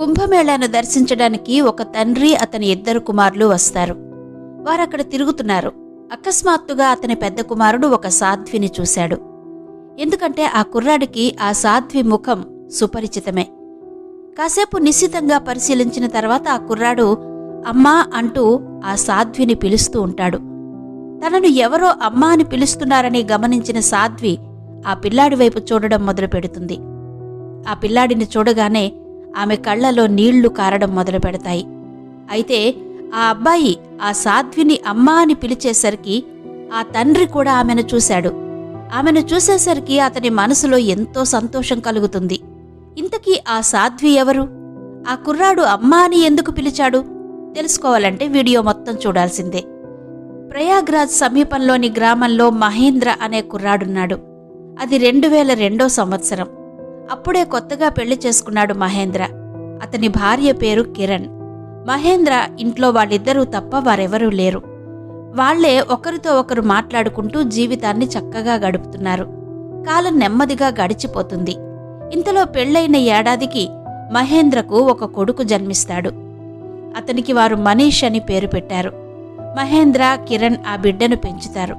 కుంభమేళాను దర్శించడానికి ఒక తండ్రి అతని ఇద్దరు కుమారులు వస్తారు. వారక్కడ తిరుగుతున్నారు. అకస్మాత్తుగా అతని పెద్ద కుమారుడు ఒక సాధ్విని చూశాడు. ఎందుకంటే ఆ కుర్రాడికి ఆ సాధ్వి ముఖం సుపరిచితమే. కాసేపు నిశ్చితంగా పరిశీలించిన తర్వాత ఆ కుర్రాడు అమ్మా అంటూ ఆ సాధ్విని పిలుస్తూ ఉంటాడు. తనను ఎవరో అమ్మా అని పిలుస్తున్నారని గమనించిన సాధ్వి ఆ పిల్లాడి వైపు చూడడం మొదలు పెడుతుంది ఆ పిల్లాడిని చూడగానే ఆమె కళ్ళలో నీళ్ళు కారడం మొదలు పెడతాయి. అయితే ఆ అబ్బాయి ఆ సాధ్విని అమ్మా అని పిలిచేసరికి ఆ తండ్రి కూడా ఆమెను చూశాడు. ఆమెను చూసేసరికి అతని మనసులో ఎంతో సంతోషం కలుగుతుంది. ఇంతకీ ఆ సాధ్వి ఎవరు? ఆ కుర్రాడు అమ్మా అని ఎందుకు పిలిచాడు? తెలుసుకోవాలంటే వీడియో మొత్తం చూడాల్సిందే. ప్రయాగ్రాజ్ సమీపంలోని గ్రామంలో మహేంద్ర అనే కుర్రాడున్నాడు. అది రెండు వేల రెండో సంవత్సరం. అప్పుడే కొత్తగా పెళ్ళి చేసుకున్నాడు మహేంద్ర. అతని భార్య పేరు కిరణ్. మహేంద్ర ఇంట్లో వాళ్ళిద్దరూ తప్ప వారెవరూ లేరు. వాళ్ళే ఒకరితో ఒకరు మాట్లాడుకుంటూ జీవితాన్ని చక్కగా గడుపుతున్నారు. కాలం నెమ్మదిగా గడిచిపోతుంది. ఇంతలో పెళ్ళైన ఏడాదికి మహేంద్రకు ఒక కొడుకు జన్మిస్తాడు. అతనికి వారు మనీష్ అని పేరు పెట్టారు. మహేంద్ర కిరణ్ ఆ బిడ్డను పెంచుతారు.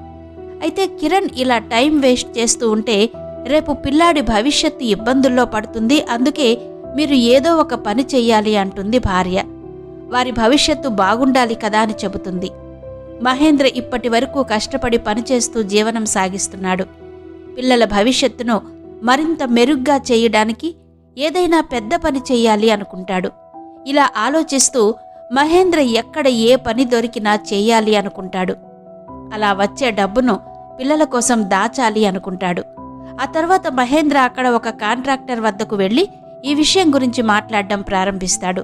అయితే కిరణ్ ఇలా టైం వేస్ట్ చేస్తూ ఉంటే రేపు పిల్లాడి భవిష్యత్తు ఇబ్బందుల్లో పడుతుంది అందుకే మీరు ఏదో ఒక పని చెయ్యాలి అంటుంది భార్య. వారి భవిష్యత్తు బాగుండాలి కదా అని చెబుతుంది. మహేంద్ర ఇప్పటి వరకు కష్టపడి పనిచేస్తూ జీవనం సాగిస్తున్నాడు. పిల్లల భవిష్యత్తును మరింత మెరుగ్గా చేయడానికి ఏదైనా పెద్ద పని చెయ్యాలి అనుకుంటాడు. ఇలా ఆలోచిస్తూ మహేంద్ర ఎక్కడ ఏ పని దొరికినా చేయాలి అనుకుంటాడు. అలా వచ్చే డబ్బును పిల్లల కోసం దాచాలి అనుకుంటాడు. ఆ తర్వాత మహేంద్ర అక్కడ ఒక కాంట్రాక్టర్ వద్దకు వెళ్ళి ఈ విషయం గురించి మాట్లాడడం ప్రారంభిస్తాడు.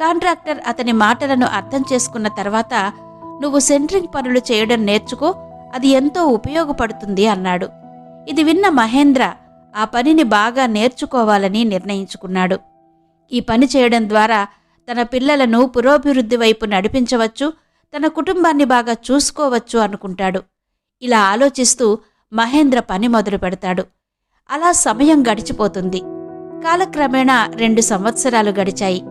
కాంట్రాక్టర్ అతని మాటలను అర్థం చేసుకున్న తర్వాత నువ్వు సెంట్రింగ్ పనులు చేయడం నేర్చుకో అది ఎంతో ఉపయోగపడుతుంది అన్నాడు. ఇది విన్న మహేంద్ర ఆ పనిని బాగా నేర్చుకోవాలని నిర్ణయించుకున్నాడు. ఈ పని చేయడం ద్వారా తన పిల్లలను పురోభివృద్ధి వైపు నడిపించవచ్చు తన కుటుంబాన్ని బాగా చూసుకోవచ్చు అనుకుంటాడు. ఇలా ఆలోచిస్తూ మహేంద్ర పని మొదలు పెడతాడు. అలా సమయం గడిచిపోతుంది. కాలక్రమేణా రెండు సంవత్సరాలు గడిచాయి.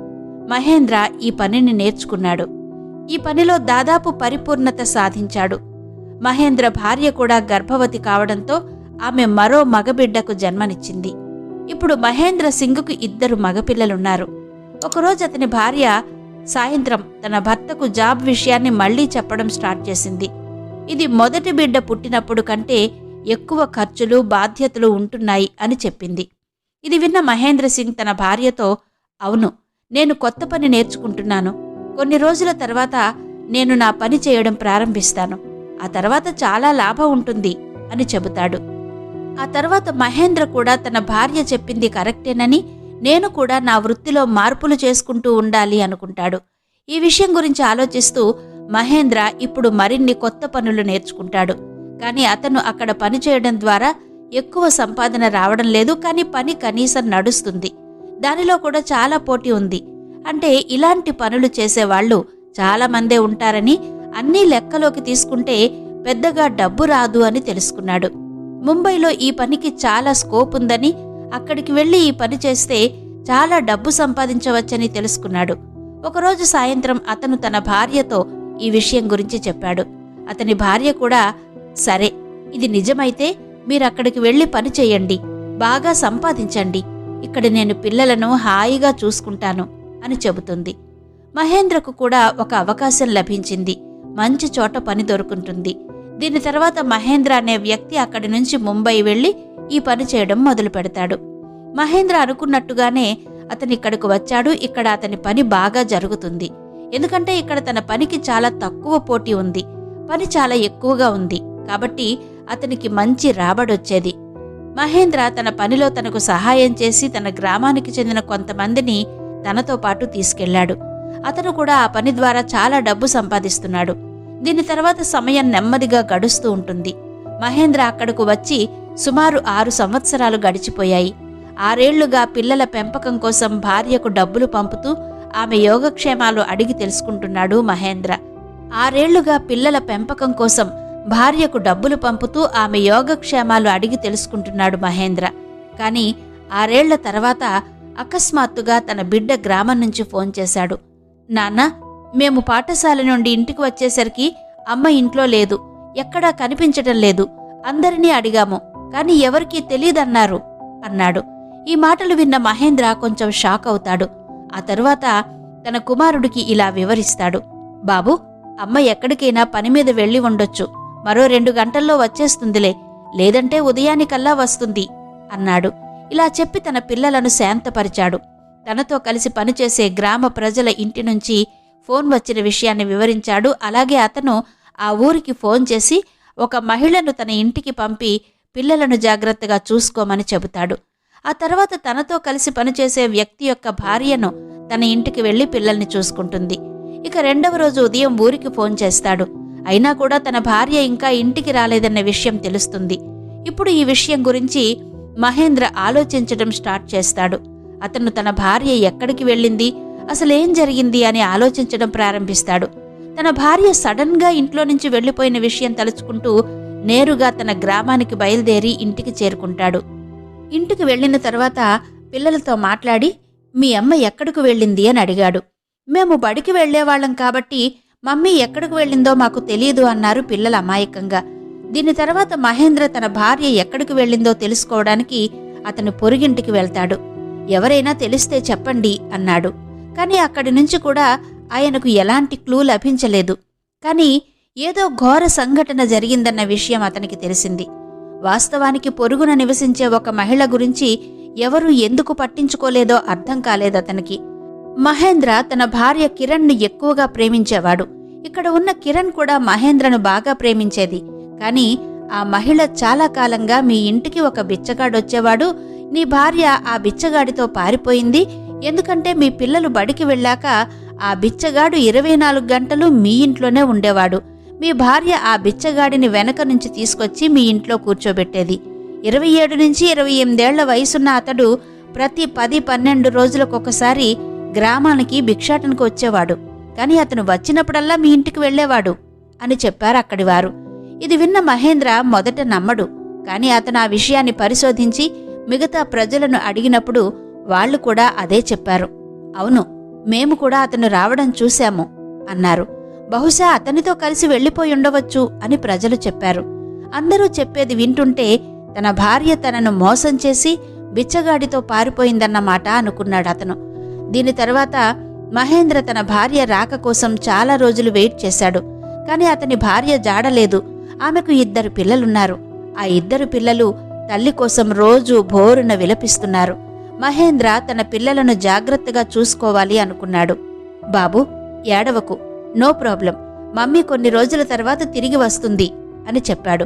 మహేంద్ర ఈ పనిని నేర్చుకున్నాడు. ఈ పనిలో దాదాపు పరిపూర్ణత సాధించాడు. మహేంద్ర భార్య కూడా గర్భవతి కావడంతో ఆమె మరో మగబిడ్డకు జన్మనిచ్చింది. ఇప్పుడు మహేంద్ర సింగ్కు ఇద్దరు మగపిల్లలున్నారు. ఒకరోజు అతని భార్య సాయంత్రం తన భర్తకు జాబ్ విషయాన్ని మళ్ళీ చెప్పడం స్టార్ట్ చేసింది. ఇది మొదటి బిడ్డ పుట్టినప్పుడు కంటే ఎక్కువ ఖర్చులు బాధ్యతలు ఉంటున్నాయి అని చెప్పింది. ఇది విన్న మహేంద్ర సింగ్ తన భార్యతో అవును నేను కొత్త పని నేర్చుకుంటున్నాను. కొన్ని రోజుల తర్వాత నేను నా పని చేయడం ప్రారంభిస్తాను. ఆ తర్వాత చాలా లాభం ఉంటుంది అని చెబుతాడు. ఆ తర్వాత మహేంద్ర కూడా తన భార్య చెప్పింది కరెక్టేనని నేను కూడా నా వృత్తిలో మార్పులు చేసుకుంటూ ఉండాలి అనుకుంటాడు. ఈ విషయం గురించి ఆలోచిస్తూ మహేంద్ర ఇప్పుడు మరిన్ని కొత్త పనులు నేర్చుకుంటాడు. కానీ అతను అక్కడ పని చేయడం ద్వారా ఎక్కువ సంపాదన రావడం లేదు కానీ పని కనీసం నడుస్తుంది. దానిలో కూడా చాలా పోటీ ఉంది. అంటే ఇలాంటి పనులు చేసేవాళ్ళు చాలా మందే ఉంటారని అన్నీ లెక్కలోకి తీసుకుంటే పెద్దగా డబ్బు రాదు అని తెలుసుకున్నాడు. ముంబైలో ఈ పనికి చాలా స్కోప్ ఉందని అక్కడికి వెళ్ళి ఈ పని చేస్తే చాలా డబ్బు సంపాదించవచ్చని తెలుసుకున్నాడు. ఒకరోజు సాయంత్రం అతను తన భార్యతో ఈ విషయం గురించి చెప్పాడు. అతని భార్య కూడా సరే ఇది నిజమైతే మీరక్కడికి వెళ్ళి పని చేయండి బాగా సంపాదించండి. ఇక్కడ నేను పిల్లలను హాయిగా చూసుకుంటాను అని చెబుతుంది. మహేంద్రకు కూడా ఒక అవకాశం లభించింది. మంచి చోట పని దొరుకుంటుంది. దీని తర్వాత మహేంద్ర అనే వ్యక్తి అక్కడి నుంచి ముంబై వెళ్ళి ఈ పని చేయడం మొదలు పెడతాడు. మహేంద్ర అనుకున్నట్టుగానే అతను ఇక్కడికి వచ్చాడు. ఇక్కడ అతని పని బాగా జరుగుతుంది. ఎందుకంటే ఇక్కడ తన పనికి చాలా తక్కువ పోటీ ఉంది. పని చాలా ఎక్కువగా ఉంది. కాబట్టి అతనికి మంచి రాబడొచ్చేది. మహేంద్ర తన పనిలో తనకు సహాయం చేసి తన గ్రామానికి చెందిన కొంతమందిని తనతో పాటు తీసుకెళ్ళాడు. అతను కూడా ఆ పని ద్వారా చాలా డబ్బు సంపాదిస్తున్నాడు. దీని తర్వాత సమయం నెమ్మదిగా గడుస్తూ ఉంటుంది. మహేంద్ర అక్కడకు వచ్చి సుమారు ఆరు సంవత్సరాలు గడిచిపోయాయి. ఆరేళ్ళుగా పిల్లల పెంపకం కోసం భార్యకు డబ్బులు పంపుతూ ఆమె యోగక్షేమాలు అడిగి తెలుసుకుంటున్నాడు మహేంద్ర. ఆరేళ్ళుగా పిల్లల పెంపకం కోసం భార్యకు డబ్బులు పంపుతూ ఆమె యోగక్షేమాలు అడిగి తెలుసుకుంటున్నాడు మహేంద్ర. కానీ ఆరేళ్ళ తర్వాత అకస్మాత్తుగా తన బిడ్డ గ్రామం నుంచి ఫోన్ చేశాడు. నాన్న మేము పాఠశాల నుండి ఇంటికి వచ్చేసరికి అమ్మ ఇంట్లో లేదు. ఎక్కడా కనిపించటం లేదు. అందరినీ అడిగాము కాని ఎవరికీ తెలీదన్నారు అన్నాడు. ఈ మాటలు విన్న మహేంద్ర కొంచెం షాక్ అవుతాడు. ఆ తరువాత తన కుమారుడికి ఇలా వివరిస్తాడు. బాబు అమ్మ ఎక్కడికైనా పని మీద వెళ్ళి ఉండొచ్చు. మరో రెండు గంటల్లో వచ్చేస్తుందిలే. లేదంటే ఉదయానికల్లా వస్తుంది అన్నాడు. ఇలా చెప్పి తన పిల్లలను శాంతపరిచాడు. తనతో కలిసి పనిచేసే గ్రామ ప్రజల ఇంటి నుంచి ఫోన్ వచ్చిన విషయాన్ని వివరించాడు. అలాగే అతను ఆ ఊరికి ఫోన్ చేసి ఒక మహిళను తన ఇంటికి పంపి పిల్లలను జాగ్రత్తగా చూసుకోమని చెబుతాడు. ఆ తర్వాత తనతో కలిసి పనిచేసే వ్యక్తి యొక్క భార్యను తన ఇంటికి వెళ్ళి పిల్లల్ని చూసుకుంటుంది. ఇక రెండవ రోజు ఉదయం ఊరికి ఫోన్ చేస్తాడు. అయినా కూడా తన భార్య ఇంకా ఇంటికి రాలేదన్న విషయం తెలుస్తుంది. ఇప్పుడు ఈ విషయం గురించి మహేంద్ర ఆలోచించడం స్టార్ట్ చేస్తాడు. అతను తన భార్య ఎక్కడికి వెళ్ళింది అసలేం జరిగింది అని ఆలోచించడం ప్రారంభిస్తాడు. తన భార్య సడన్గా ఇంట్లో నుంచి వెళ్ళిపోయిన విషయం తలుచుకుంటూ నేరుగా తన గ్రామానికి బయలుదేరి ఇంటికి చేరుకుంటాడు. ఇంటికి వెళ్ళిన తర్వాత పిల్లలతో మాట్లాడి మీ అమ్మ ఎక్కడికి వెళ్ళింది? అని అడిగాడు. మేము బడికి వెళ్ళేవాళ్ళం కాబట్టి మమ్మీ ఎక్కడికి వెళ్ళిందో మాకు తెలియదు అన్నారు పిల్లలు అమాయకంగా. దీని తర్వాత మహేంద్ర తన భార్య ఎక్కడికి వెళ్ళిందో తెలుసుకోవడానికి అతను పొరుగింటికి వెళ్తాడు. ఎవరైనా తెలిస్తే చెప్పండి అన్నాడు. కానీ అక్కడి నుంచి కూడా ఆయనకు ఎలాంటి క్లూ లభించలేదు. కానీ ఏదో ఘోర సంఘటన జరిగిందన్న విషయం అతనికి తెలిసింది. వాస్తవానికి పొరుగున నివసించే ఒక మహిళ గురించి ఎవరూ ఎందుకు పట్టించుకోలేదో అర్థం కాలేదతనికి మహేంద్ర తన భార్య కిరణ్ను ఎక్కువగా ప్రేమించేవాడు. ఇక్కడ ఉన్న కిరణ్ కూడా మహేంద్రను బాగా ప్రేమించేది. కానీ ఆ మహిళ చాలా కాలంగా మీ ఇంటికి ఒక బిచ్చగాడొచ్చేవాడు. నీ భార్య ఆ బిచ్చగాడితో పారిపోయింది. ఎందుకంటే మీ పిల్లలు బడికి వెళ్ళాక ఆ బిచ్చగాడు ఇరవై నాలుగు గంటలు మీ ఇంట్లోనే ఉండేవాడు. మీ భార్య ఆ బిచ్చగాడిని వెనక నుంచి తీసుకొచ్చి మీ ఇంట్లో కూర్చోబెట్టేది. ఇరవై ఏడు నుంచి ఇరవై ఎనిమిదేళ్ళ వయసున్న అతడు ప్రతి పది పన్నెండు రోజులకొకసారి గ్రామానికి భిక్షాటనకు వచ్చేవాడు. కానీ అతను వచ్చినప్పుడల్లా మీ ఇంటికి వెళ్ళేవాడు అని చెప్పారు అక్కడి వారు. ఇది విన్న మహేంద్ర మొదట నమ్మడు. కానీ అతను ఆ విషయాన్ని పరిశోధించి మిగతా ప్రజలను అడిగినప్పుడు వాళ్ళు కూడా అదే చెప్పారు. అవును మేము కూడా అతను రావడం చూశాము అన్నారు. బహుశా అతనితో కలిసి వెళ్ళిపోయి ఉండవచ్చు అని ప్రజలు చెప్పారు. అందరూ చెప్పేది వింటుంటే తన భార్య తనను మోసం చేసి బిచ్చగాడితో పారిపోయిందన్నమాట అనుకున్నాడు అతను. దీని తర్వాత మహేంద్ర తన భార్య రాక కోసం చాలా రోజులు వెయిట్ చేశాడు. కానీ అతని భార్య జాడలేదు. ఆమెకు ఇద్దరు పిల్లలున్నారు. ఆ ఇద్దరు పిల్లలు తల్లి కోసం రోజు భోరున విలపిస్తున్నారు. మహేంద్ర తన పిల్లలను జాగ్రత్తగా చూసుకోవాలి అనుకున్నాడు. బాబు ఏడవకు. No problem. మమ్మీ కొన్ని రోజుల తర్వాత తిరిగి వస్తుంది అని చెప్పాడు.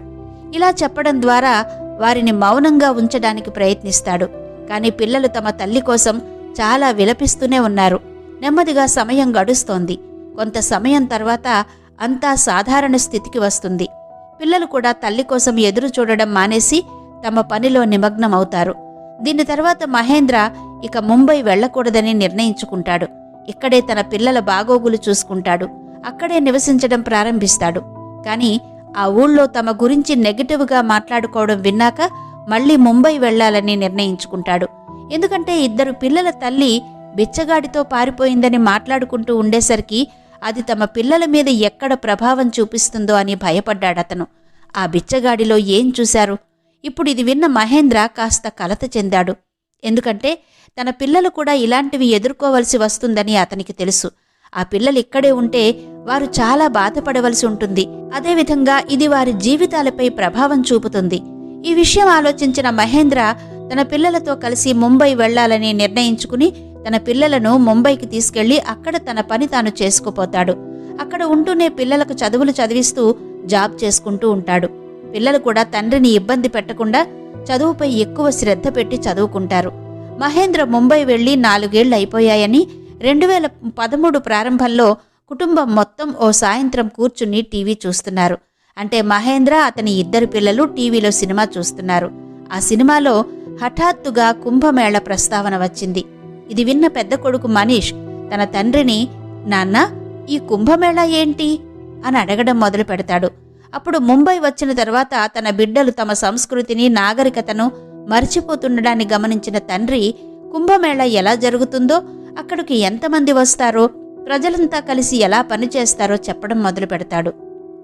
ఇలా చెప్పడం ద్వారా వారిని మౌనంగా ఉంచడానికి ప్రయత్నిస్తాడు. కానీ పిల్లలు తమ తల్లి కోసం చాలా విలపిస్తూనే ఉన్నారు. నెమ్మదిగా సమయం గడుస్తోంది. కొంత సమయం తర్వాత అంతా సాధారణ స్థితికి వస్తుంది. పిల్లలు కూడా తల్లి కోసం ఎదురు చూడడం మానేసి తమ పనిలో నిమగ్నమవుతారు. దీని తర్వాత మహేంద్ర ఇక ముంబై వెళ్ళకూడదని నిర్ణయించుకుంటాడు. ఇక్కడే తన పిల్లల బాగోగులు చూసుకుంటాడు. అక్కడే నివసించడం ప్రారంభిస్తాడు. కానీ ఆ ఊళ్ళో తమ గురించి నెగటివ్గా మాట్లాడుకోవడం విన్నాక మళ్ళీ ముంబై వెళ్ళాలని నిర్ణయించుకుంటాడు. ఎందుకంటే ఇద్దరు పిల్లల తల్లి బిచ్చగాడితో పారిపోయిందని మాట్లాడుకుంటూ ఉండేసరికి అది తమ పిల్లల మీద ఎక్కడ ప్రభావం చూపిస్తుందో అని భయపడ్డాడతను. ఆ బిచ్చగాడిలో ఏం చూశారు? ఇప్పుడు ఇది విన్న మహేంద్ర కాస్త కలత చెందాడు. ఎందుకంటే తన పిల్లలు కూడా ఇలాంటివి ఎదుర్కోవలసి వస్తుందని అతనికి తెలుసు. ఆ పిల్లలు ఇక్కడే ఉంటే వారు చాలా బాధపడవలసి ఉంటుంది. అదేవిధంగా ఇది వారి జీవితాలపై ప్రభావం చూపుతుంది. ఈ విషయం ఆలోచించిన మహేంద్ర తన పిల్లలతో కలిసి ముంబై వెళ్ళాలని నిర్ణయించుకుని తన పిల్లలను ముంబైకి తీసుకెళ్ళి అక్కడ తన పని తాను చేసుకుపోతాడు. అక్కడ ఉంటూనే పిల్లలకు చదువులు చదివిస్తూ జాబ్ చేసుకుంటూ ఉంటాడు. పిల్లలు కూడా తండ్రిని ఇబ్బంది పెట్టకుండా చదువుపై ఎక్కువ శ్రద్ధ పెట్టి చదువుకుంటారు. మహేంద్ర ముంబై వెళ్ళి నాలుగేళ్ళు అయిపోయాయని రెండు వేల పదమూడు ప్రారంభంలో కుటుంబం మొత్తం ఓ సాయంత్రం కూర్చుని టీవీ చూస్తున్నారు. అంటే మహేంద్ర అతని ఇద్దరు పిల్లలు టీవీలో సినిమా చూస్తున్నారు. ఆ సినిమాలో హఠాత్తుగా కుంభమేళ ప్రస్తావన వచ్చింది. ఇది విన్న పెద్ద కొడుకు మనీష్ తన తండ్రిని నాన్న ఈ కుంభమేళ ఏంటి? అని అడగడం మొదలు పెడతాడు. అప్పుడు ముంబై వచ్చిన తర్వాత తన బిడ్డలు తమ సంస్కృతిని నాగరికతను మర్చిపోతుండడాన్ని గమనించిన తండ్రి కుంభమేళ ఎలా జరుగుతుందో అక్కడికి ఎంతమంది వస్తారో ప్రజలంతా కలిసి ఎలా పనిచేస్తారో చెప్పడం మొదలు పెడతాడు.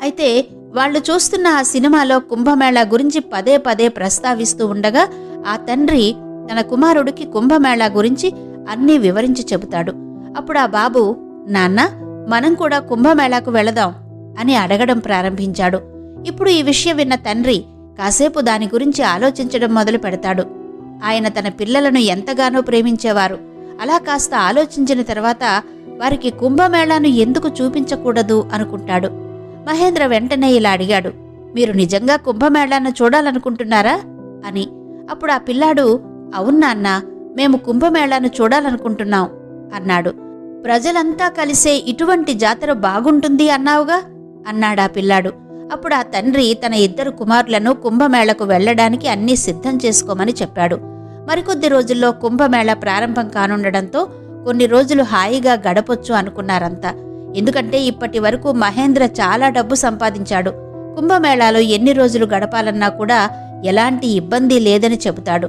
అయితే వాళ్ళు చూస్తున్న ఆ సినిమాలో కుంభమేళ గురించి పదే పదే ప్రస్తావిస్తూ ఉండగా ఆ తండ్రి తన కుమారుడికి కుంభమేళా గురించి అన్నీ వివరించి చెబుతాడు. అప్పుడు ఆ బాబు నాన్న మనం కూడా కుంభమేళాకు వెళదాం అని అడగడం ప్రారంభించాడు. ఇప్పుడు ఈ విషయం విన్న తండ్రి కాసేపు దాని గురించి ఆలోచించడం మొదలు పెడతాడు. ఆయన తన పిల్లలను ఎంతగానో ప్రేమించేవారు. అలా కాస్త ఆలోచించిన తర్వాత వారికి కుంభమేళాను ఎందుకు చూపించకూడదు అనుకుంటాడు. మహేంద్ర వెంటనే ఇలా అడిగాడు మీరు నిజంగా కుంభమేళాను చూడాలనుకుంటున్నారా? అని. అప్పుడు ఆ పిల్లాడు అవును అన్నా మేము కుంభమేళాను చూడాలనుకుంటున్నాం అన్నాడు. ప్రజలంతా కలిసే ఇటువంటి జాతర బాగుంటుంది అన్నావుగా? అన్నాడా పిల్లాడు. అప్పుడు ఆ తండ్రి తన ఇద్దరు కుమారులను కుంభమేళకు వెళ్ళడానికి అన్నీ సిద్ధం చేసుకోమని చెప్పాడు. మరికొద్ది రోజుల్లో కుంభమేళ ప్రారంభం కానుండడంతో కొన్ని రోజులు హాయిగా గడపొచ్చు అనుకున్నారంతా. ఎందుకంటే ఇప్పటి వరకు మహేంద్ర చాలా డబ్బు సంపాదించాడు. కుంభమేళాలో ఎన్ని రోజులు గడపాలన్నా కూడా ఎలాంటి ఇబ్బంది లేదని చెబుతాడు.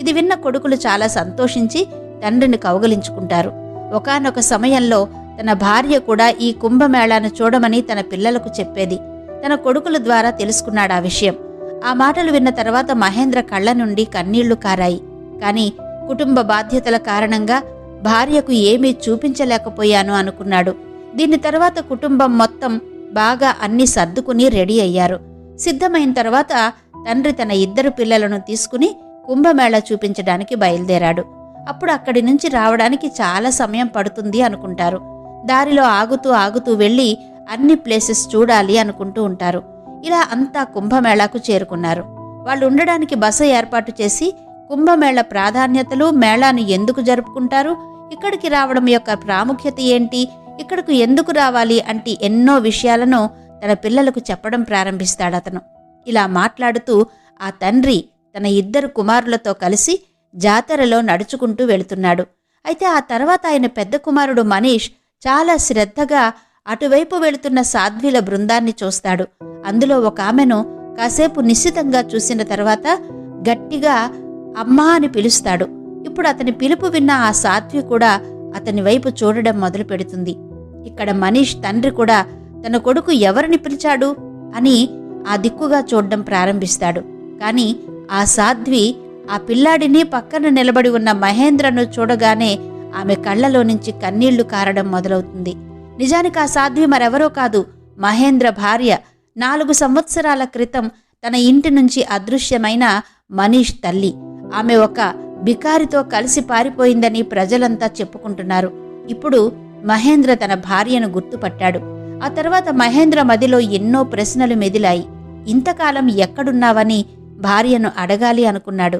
ఇది విన్న కొడుకులు చాలా సంతోషించి తండ్రిని కౌగలించుకుంటారు. ఒకానొక సమయంలో తన భార్య కూడా ఈ కుంభమేళాను చూడమని తన పిల్లలకు చెప్పేది. తన కొడుకుల ద్వారా తెలుసుకున్నాడు ఆ విషయం. ఆ మాటలు విన్న తర్వాత మహేంద్ర కళ్ళ నుండి కన్నీళ్ళు కారాయి. కానీ కుటుంబ బాధ్యతల కారణంగా భార్యకు ఏమీ చూపించలేకపోయాను అనుకున్నాడు. దీని తర్వాత కుటుంబం మొత్తం బాగా అన్ని సర్దుకుని రెడీ అయ్యారు. సిద్ధమైన తర్వాత తండ్రి తన ఇద్దరు పిల్లలను తీసుకుని కుంభమేళ చూపించడానికి బయలుదేరాడు. అప్పుడు అక్కడి నుంచి రావడానికి చాలా సమయం పడుతుంది అనుకుంటారు. దారిలో ఆగుతూ ఆగుతూ వెళ్ళి అన్ని ప్లేసెస్ చూడాలి అనుకుంటూ ఉంటారు. ఇలా అంతా కుంభమేళాకు చేరుకున్నారు. వాళ్ళు ఉండడానికి బస ఏర్పాటు చేసి కుంభమేళ ప్రాధాన్యతలు మేళాను ఎందుకు జరుపుకుంటారు ఇక్కడికి రావడం యొక్క ప్రాముఖ్యత ఏంటి ఇక్కడకు ఎందుకు రావాలి అంటే ఎన్నో విషయాలను తన పిల్లలకు చెప్పడం ప్రారంభిస్తాడు అతను ఇలా మాట్లాడుతూ ఆ తండ్రి తన ఇద్దరు కుమారులతో కలిసి జాతరలో నడుచుకుంటూ వెళుతున్నాడు. అయితే ఆ తర్వాత ఆయన పెద్ద కుమారుడు మనీష్ చాలా శ్రద్ధగా అటువైపు వెళుతున్న సాధ్వీల బృందాన్ని చూస్తాడు. అందులో ఒక ఆమెను కాసేపు నిశ్చితంగా చూసిన తర్వాత గట్టిగా అమ్మా అని పిలుస్తాడు. ఇప్పుడు అతని పిలుపు విన్న ఆ సాధ్వి కూడా అతని వైపు చూడడం మొదలు పెడుతుంది. ఇక్కడ మనీష్ తండ్రి కూడా తన కొడుకు ఎవరిని పిలిచాడు అని ఆ దిక్కుగా చూడడం ప్రారంభిస్తాడు. కానీ ఆ సాధ్వి ఆ పిల్లాడిని పక్కన నిలబడి ఉన్న మహేంద్రను చూడగానే ఆమె కళ్ళలో నుంచి కన్నీళ్ళు కారడం మొదలవుతుంది. నిజానికి ఆ సాధ్వి మరెవరో కాదు మహేంద్ర భార్య. నాలుగు సంవత్సరాల క్రితం తన ఇంటి నుంచి అదృశ్యమైన మనీష్ తల్లి. ఆమె ఒక బికారితో కలిసి పారిపోయిందని ప్రజలంతా చెప్పుకుంటున్నారు. ఇప్పుడు మహేంద్ర తన భార్యను గుర్తుపట్టాడు. ఆ తర్వాత మహేంద్ర మదిలో ఎన్నో ప్రశ్నలు మెదిలాయి. ఇంతకాలం ఎక్కడున్నావని భార్యను అడగాలి అనుకున్నాడు.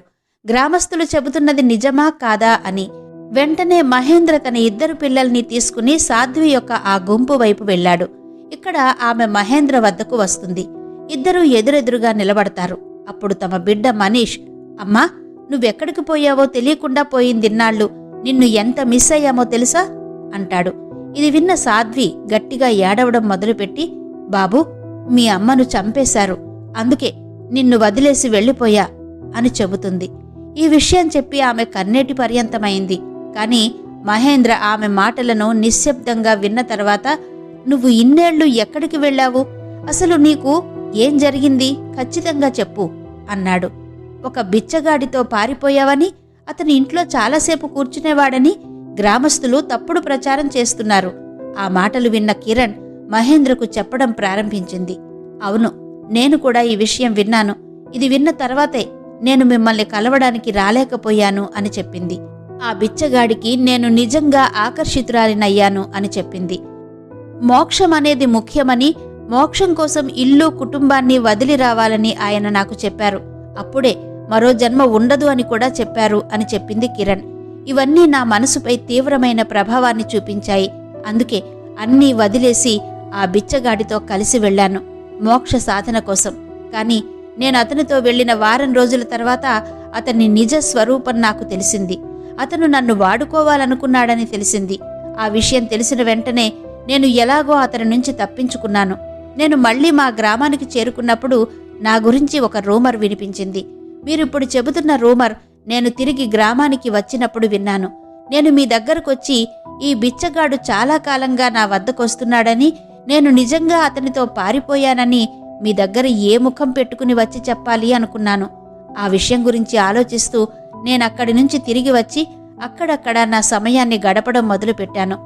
గ్రామస్తులు చెబుతున్నది నిజమా కాదా అని. వెంటనే మహేంద్ర తన ఇద్దరు పిల్లల్ని తీసుకుని సాధ్వి యొక్క ఆ గుంపు వైపు వెళ్ళాడు. ఇక్కడ ఆమె మహేంద్ర వద్దకు వస్తుంది. ఇద్దరూ ఎదురెదురుగా నిలబడతారు. అప్పుడు తమ బిడ్డ మనీష్ అమ్మా నువ్వెక్కడికి పోయావో తెలియకుండా పోయిందిన్నాళ్ళు. నిన్ను ఎంత మిస్ అయ్యామో తెలుసా? అంటాడు. ఇది విన్న సాధ్వి గట్టిగా ఏడవడం మొదలుపెట్టి బాబూ మీ అమ్మను చంపేశారు. అందుకే నిన్ను వదిలేసి వెళ్ళిపోయా అని చెబుతుంది. ఈ విషయం చెప్పి ఆమె కన్నేటి పర్యంతమైంది. కానీ మహేంద్ర ఆమె మాటలను నిశ్శబ్దంగా విన్న తర్వాత నువ్వు ఇన్నేళ్ళు ఎక్కడికి వెళ్ళావు? అసలు నీకు ఏం జరిగింది? ఖచ్చితంగా చెప్పు అన్నాడు. ఒక బిచ్చగాడితో పారిపోయావని అతని ఇంట్లో చాలాసేపు కూర్చునేవాడని గ్రామస్తులు తప్పుడు ప్రచారం చేస్తున్నారు. ఆ మాటలు విన్న కిరణ్ మహేంద్రకు చెప్పడం ప్రారంభించింది. అవును నేను కూడా ఈ విషయం విన్నాను. ఇది విన్న తర్వాతే నేను మిమ్మల్ని కలవడానికి రాలేకపోయాను అని చెప్పింది. ఆ బిచ్చగాడికి నేను నిజంగా ఆకర్షితురాలినయ్యాను అని చెప్పింది. మోక్షం అనేది ముఖ్యమని మోక్షం కోసం ఇల్లు కుటుంబాన్ని వదిలి రావాలని ఆయన నాకు చెప్పారు. అప్పుడే మరో జన్మ ఉండదు అని కూడా చెప్పారు అని చెప్పింది కిరణ్. ఇవన్నీ నా మనసుపై తీవ్రమైన ప్రభావాన్ని చూపించాయి. అందుకే అన్నీ వదిలేసి ఆ బిచ్చగాడితో కలిసి వెళ్ళాను మోక్ష సాధన కోసం. కానీ నేను అతనితో వెళ్ళిన వారం రోజుల తర్వాత అతని నిజ స్వరూపం నాకు తెలిసింది. అతను నన్ను వాడుకోవాలనుకున్నాడని తెలిసింది. ఆ విషయం తెలిసిన వెంటనే నేను ఎలాగో అతని నుంచి తప్పించుకున్నాను. నేను మళ్ళీ మా గ్రామానికి చేరుకున్నప్పుడు నా గురించి ఒక రూమర్ వినిపించింది. మీరిప్పుడు చెబుతున్న రూమర్ నేను తిరిగి గ్రామానికి వచ్చినప్పుడు విన్నాను. నేను మీ దగ్గరకొచ్చి ఈ బిచ్చగాడు చాలా కాలంగా నా వద్దకొస్తున్నాడని నేను నిజంగా అతనితో పారిపోయానని మీ దగ్గర ఏ ముఖం పెట్టుకుని వచ్చి చెప్పాలి అనుకున్నాను. ఆ విషయం గురించి ఆలోచిస్తూ నేనక్కడి నుంచి తిరిగి వచ్చి అక్కడక్కడ నా సమయాన్ని గడపడం మొదలుపెట్టాను.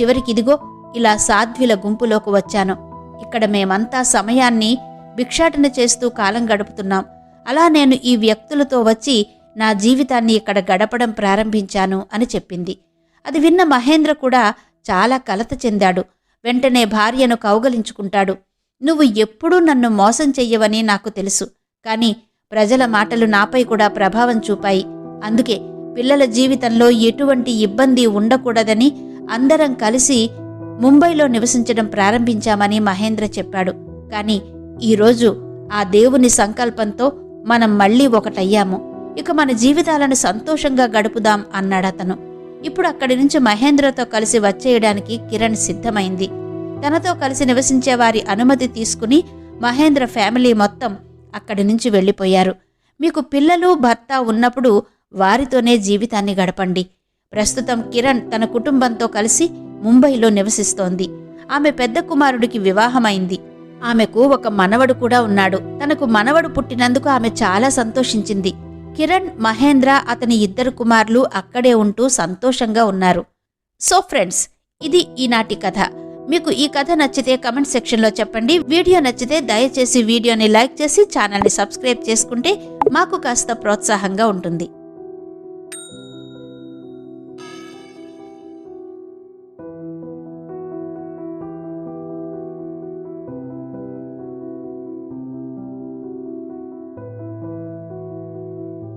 చివరికి ఇదిగో ఇలా సాధ్విల గుంపులోకి వచ్చాను. ఇక్కడ మేమంతా సమయాన్ని భిక్షాటన చేస్తూ కాలం గడుపుతున్నాం. అలా నేను ఈ వ్యక్తులతో వచ్చి నా జీవితాన్ని ఇక్కడ గడపడం ప్రారంభించాను అని చెప్పింది. అది విన్న మహేంద్ర కూడా చాలా కలత చెందాడు. వెంటనే భార్యను కౌగలించుకుంటాడు. నువ్వు ఎప్పుడూ నన్ను మోసం చెయ్యవని నాకు తెలుసు. కాని ప్రజల మాటలు నాపై కూడా ప్రభావం చూపాయి. అందుకే పిల్లల జీవితంలో ఎటువంటి ఇబ్బంది ఉండకూడదని అందరం కలిసి ముంబైలో నివసించడం ప్రారంభించామని మహేంద్ర చెప్పాడు. కాని ఈరోజు ఆ దేవుని సంకల్పంతో మనం మళ్ళీ ఒకటయ్యాము. ఇక మన జీవితాలను సంతోషంగా గడుపుదాం అన్నాడతను. ఇప్పుడు అక్కడి నుంచి మహేంద్రతో కలిసి వచ్చేయడానికి కిరణ్ సిద్ధమైంది. తనతో కలిసి నివసించే వారి అనుమతి తీసుకుని మహేంద్ర ఫ్యామిలీ మొత్తం అక్కడి నుంచి వెళ్ళిపోయారు. మీకు పిల్లలు భర్త ఉన్నప్పుడు వారితోనే జీవితాన్ని గడపండి. ప్రస్తుతం కిరణ్ తన కుటుంబంతో కలిసి ముంబైలో నివసిస్తోంది. ఆమె పెద్ద కుమారుడికి వివాహమైంది. ఆమెకు ఒక మనవడు కూడా ఉన్నాడు. తనకు మనవడు పుట్టినందుకు ఆమె చాలా సంతోషించింది. కిరణ్ మహేంద్ర అతని ఇద్దరు కుమారులు అక్కడే ఉంటూ సంతోషంగా ఉన్నారు. సో ఫ్రెండ్స్ ఇది ఈనాటి కథ. మీకు ఈ కథ నచ్చితే కమెంట్ సెక్షన్లో చెప్పండి. వీడియో నచ్చితే దయచేసి వీడియోని లైక్ చేసి ఛానల్ని సబ్స్క్రైబ్ చేసుకుంటే మాకు కాస్త ప్రోత్సాహంగా ఉంటుంది.